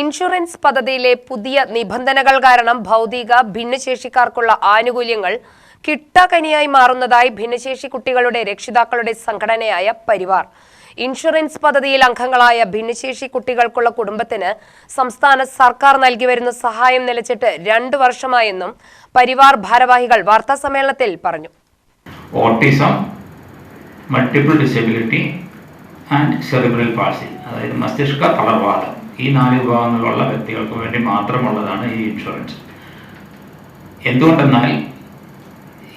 Insurance പദ്ധതിയിലെ പുതിയ നിബന്ധനകൾ കാരണം ഭൗതിക ഭിന്നശേഷിക്കാർക്കുള്ള ആനുകൂല്യങ്ങൾ കിട്ടാക്കനിയായി മാറുന്നതായി ഭിന്നശേഷി കുട്ടികളുടെ രക്ഷിതാക്കളുടെ സംഘടനയായ പരിവാർ. ഇൻഷുറൻസ് പദ്ധതിയിൽ അംഗങ്ങളായ ഭിന്നശേഷി കുട്ടികൾക്കുള്ള കുടുംബത്തിന് സംസ്ഥാന സർക്കാർ നൽകി വരുന്ന സഹായം നിലച്ചിട്ട് രണ്ടു വർഷമായെന്നും പരിവാർ ഭാരവാഹികൾ വാർത്താസമ്മേളനത്തിൽ പറഞ്ഞു. Autism multiple disability and cerebral palsy അതായത് മസ്തിഷ്ക തളർവാദം. ഈ നാല് വിഭാഗങ്ങളുള്ള വ്യക്തികൾക്ക് വേണ്ടി മാത്രമുള്ളതാണ് ഈ ഇൻഷുറൻസ് എന്തുകൊണ്ടെന്നാൽ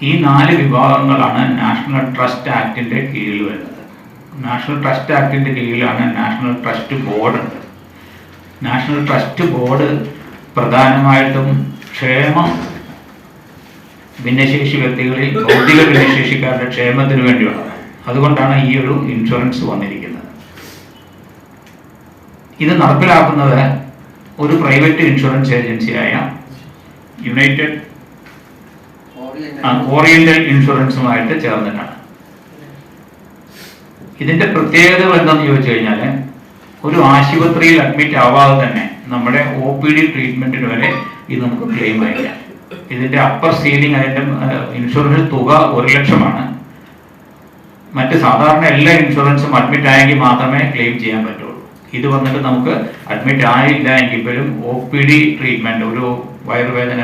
ഈ നാല് വിഭാഗങ്ങളാണ് നാഷണൽ ട്രസ്റ്റ് ആക്ടിന്റെ കീഴിൽ വരുന്നത്. നാഷണൽ ട്രസ്റ്റ് ആക്ടിന്റെ കീഴിലാണ് national trust board national trust board പ്രധാനമായിട്ടും ക്ഷേമം ഭിന്നശേഷി വ്യക്തികളിൽ ഭൗതിക ഭിന്നശേഷിക്കാരുടെ ക്ഷേമത്തിന് വേണ്ടിയുള്ളത് അതുകൊണ്ടാണ് ഈ ഒരു ഇൻഷുറൻസ് വന്നിരിക്കുന്നത്. ഇത് നടപ്പിലാക്കുന്നത് ഒരു പ്രൈവറ്റ് ഇൻഷുറൻസ് ഏജൻസിയായ യുണൈറ്റഡ് ഓറിയന്റൽ ഇൻഷുറൻസുമായിട്ട് ചേർന്നിട്ടാണ്. ഇതിന്റെ പ്രത്യേകതകൾ എന്താണെന്ന് ചോദിച്ചു കഴിഞ്ഞാൽ ഒരു ആശുപത്രിയിൽ അഡ്മിറ്റ് ആവാതെ തന്നെ നമ്മുടെ ഒ പി ഡി ട്രീറ്റ്മെന്റിന് വരെ ഇത് നമുക്ക് ക്ലെയിം അയക്കാം ഇതിന്റെ അപ്പർ സീലിംഗ് അതിന്റെ ഇൻഷുറൻസ് തുക ഒരു ലക്ഷമാണ്. മറ്റ് സാധാരണ എല്ലാ ഇൻഷുറൻസും അഡ്മിറ്റ് ആയെങ്കിൽ മാത്രമേ ക്ലെയിം ചെയ്യാൻ പറ്റുള്ളൂ ഇത് വന്നിട്ട് നമുക്ക് അഡ്മിറ്റ് ആയില്ല എങ്കിൽ പോലും ഒ പി ഡി ട്രീറ്റ്മെന്റ് ഒരു വയറുവേദന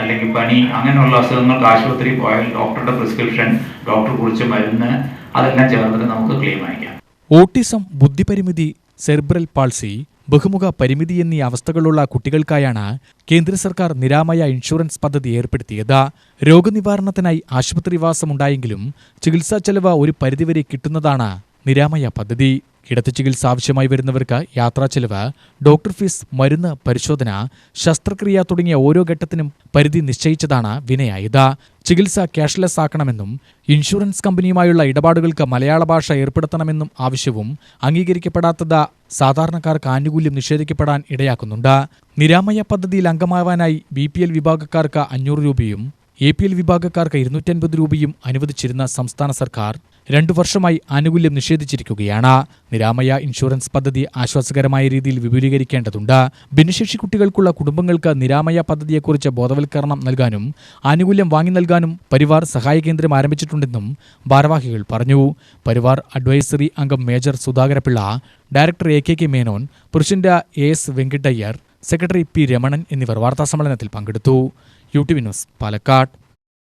അല്ലെങ്കിൽ പനി അങ്ങനെയുള്ള അസുഖങ്ങൾക്ക് ആശുപത്രി പോയാൽ ഡോക്ടറുടെ പ്രിസ്ക്രിപ്ഷൻ ഡോക്ടർ കുറിച്ച് മരുന്ന് അതെല്ലാം ചേർന്നിട്ട് നമുക്ക് ക്ലെയിം അയക്കാം. ഓട്ടിസം ബുദ്ധിപരിമിതി സെർബ്രൽ പാൾസി ബഹുമുഖ പരിമിതി എന്നീ അവസ്ഥകളുള്ള കുട്ടികൾക്കായാണ് കേന്ദ്ര സർക്കാർ നിരാമയ ഇൻഷുറൻസ് പദ്ധതി ഏർപ്പെടുത്തിയത്. രോഗനിവാരണത്തിനായി ആശുപത്രിവാസമുണ്ടായെങ്കിലും ചികിത്സാ ചെലവ് ഒരു പരിധിവരെ കിട്ടുന്നതാണ് നിരാമയ പദ്ധതി. കിടത്തി ചികിത്സ ആവശ്യമായി വരുന്നവർക്ക് യാത്രാ ചെലവ് ഡോക്ടർ ഫീസ് മരുന്ന് പരിശോധന ശസ്ത്രക്രിയ തുടങ്ങിയ ഓരോ ഘട്ടത്തിനും പരിധി നിശ്ചയിച്ചതാണ് വിനയായത് ചികിത്സ ക്യാഷ്ലെസ് ആക്കണമെന്നും ഇൻഷുറൻസ് കമ്പനിയുമായുള്ള ഇടപാടുകൾക്ക് മലയാള ഭാഷ ഏർപ്പെടുത്തണമെന്നും ആവശ്യവും അംഗീകരിക്കപ്പെടാത്തത് സാധാരണക്കാർക്ക് ആനുകൂല്യം നിഷേധിക്കപ്പെടാൻ ഇടയാക്കുന്നുണ്ട്. നിരാമയ പദ്ധതിയിൽ അംഗമാവാനായി ബി പി എൽ വിഭാഗക്കാർക്ക് അഞ്ഞൂറ് രൂപയും എ പി എൽ വിഭാഗക്കാർക്ക് ഇരുന്നൂറ്റൻപത് രൂപയും അനുവദിച്ചിരുന്ന സംസ്ഥാന സർക്കാർ രണ്ടു വർഷമായി ആനുകൂല്യം നിഷേധിച്ചിരിക്കുകയാണ്. നിരാമയ ഇൻഷുറൻസ് പദ്ധതി ആശ്വാസകരമായ രീതിയിൽ വിപുലീകരിക്കേണ്ടതുണ്ട്. ഭിന്നശേഷി കുട്ടികൾക്കുള്ള കുടുംബങ്ങൾക്ക് നിരാമയ പദ്ധതിയെക്കുറിച്ച് ബോധവൽക്കരണം നൽകാനും ആനുകൂല്യം വാങ്ങി നൽകാനും പരിവാർ സഹായ കേന്ദ്രം ആരംഭിച്ചിട്ടുണ്ടെന്നും ഭാരവാഹികൾ പറഞ്ഞു. പരിവാർ അഡ്വൈസറി അംഗം major Sudhakarapillai director A K K Menon പുരുഷന്റെ A S Venkitayyar secretary P Ramanan എന്നിവർ വാർത്താസമ്മേളനത്തിൽ പങ്കെടുത്തു. U T news Palakkad.